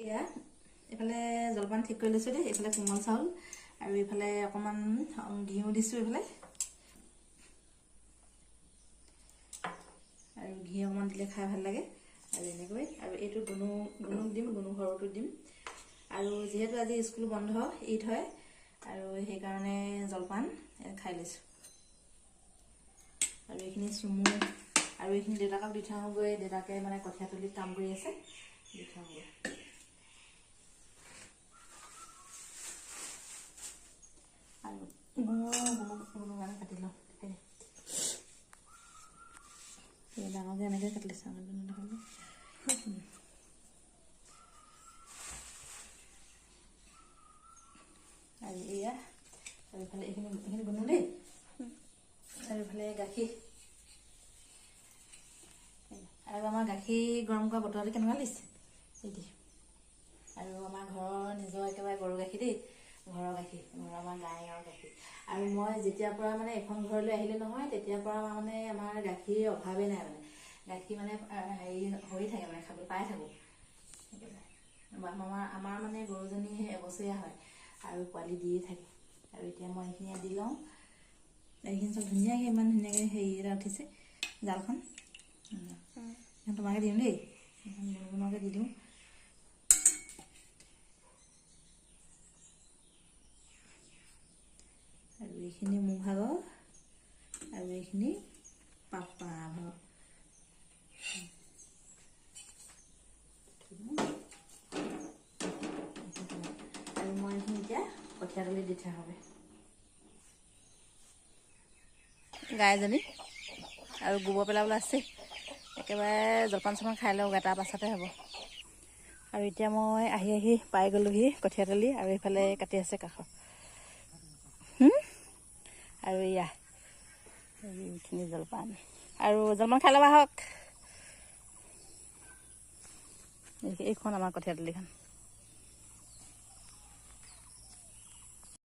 এয়া এইফালে জলপান ঠিক কৰি লৈছোঁ দেই এইফালে কোমল চাউল আৰু এইফালে অকণমান ঘিউ দিছোঁ এইফালে। আৰু ঘি অকণমান দিলে খাই ভাল লাগে। আৰু এনেকৈ আৰু এইটো গুণু গুণুক দিম গুণু সৰুটো দিম। আৰু যিহেতু আজি স্কুল বন্ধ ঈদ হয় আৰু সেইকাৰণে জলপান খাই লৈছোঁ। আৰু এইখিনি চুমু আৰু এইখিনি দেউতাকক দি থৈ আহোঁগৈ দেউতাকে মানে কঠীয়াতলিত কাম কৰি আছে দি থৈ আহোঁগৈ। আৰু এয়া আৰু এইফালে এইখিনি এইখিনি গুণু দেই আৰু এইফালে গাখীৰ আৰু আমাৰ গাখীৰ গৰম কৰা বটলটো কেনেকুৱা লাগিছে আৰু আমাৰ ঘৰৰ নিজৰ একেবাৰে গৰু গাখীৰ দেই ঘৰৰ গাখীৰ আমাৰ গাঁৱৰ গাখীৰ। আৰু মই যেতিয়াৰ পৰা মানে এখন ঘৰলৈ আহিলোঁ নহয় তেতিয়াৰ পৰা মানে আমাৰ গাখীৰ অভাৱেই নাই মানে। গাখীৰ মানে হেৰি হৈ থাকে মানে খাবলৈ পাই থাকোঁ। আমাৰ আমাৰ মানে গৰুজনী এবছৰীয়া হয় আৰু পোৱালি দিয়ে থাকে। আৰু এতিয়া মই এইখিনি দি লওঁ। এইখিনি চব ধুনীয়াকৈ ইমান ধুনীয়াকৈ হেৰি এটা উঠিছে জালখন। তোমাকে দিম দেই। গুণগুণকে দি দিওঁ আৰু এইখিনি মোৰ ভাগৰ আৰু এইখিনি পাপা ভাগৰ আৰু মই এইখিনি এতিয়া কঠীয়াতলি দি থোৱা হবে গাইজনী আৰু গোবৰ পেলাবলৈ আছে। একেবাৰে জলপান চলপান খাই লওঁ তাৰ পাছতে হ'ব। আৰু এতিয়া মই আহি আহি পাই গ'লোহি কঠীয়াতলি আৰু এইফালে কাটি আছে হুম? আৰু এয়া এইখিনি জলপান। আৰু জলপান খাই ল'বা এই- এইখন আমাৰ কঠীয়াতলিখন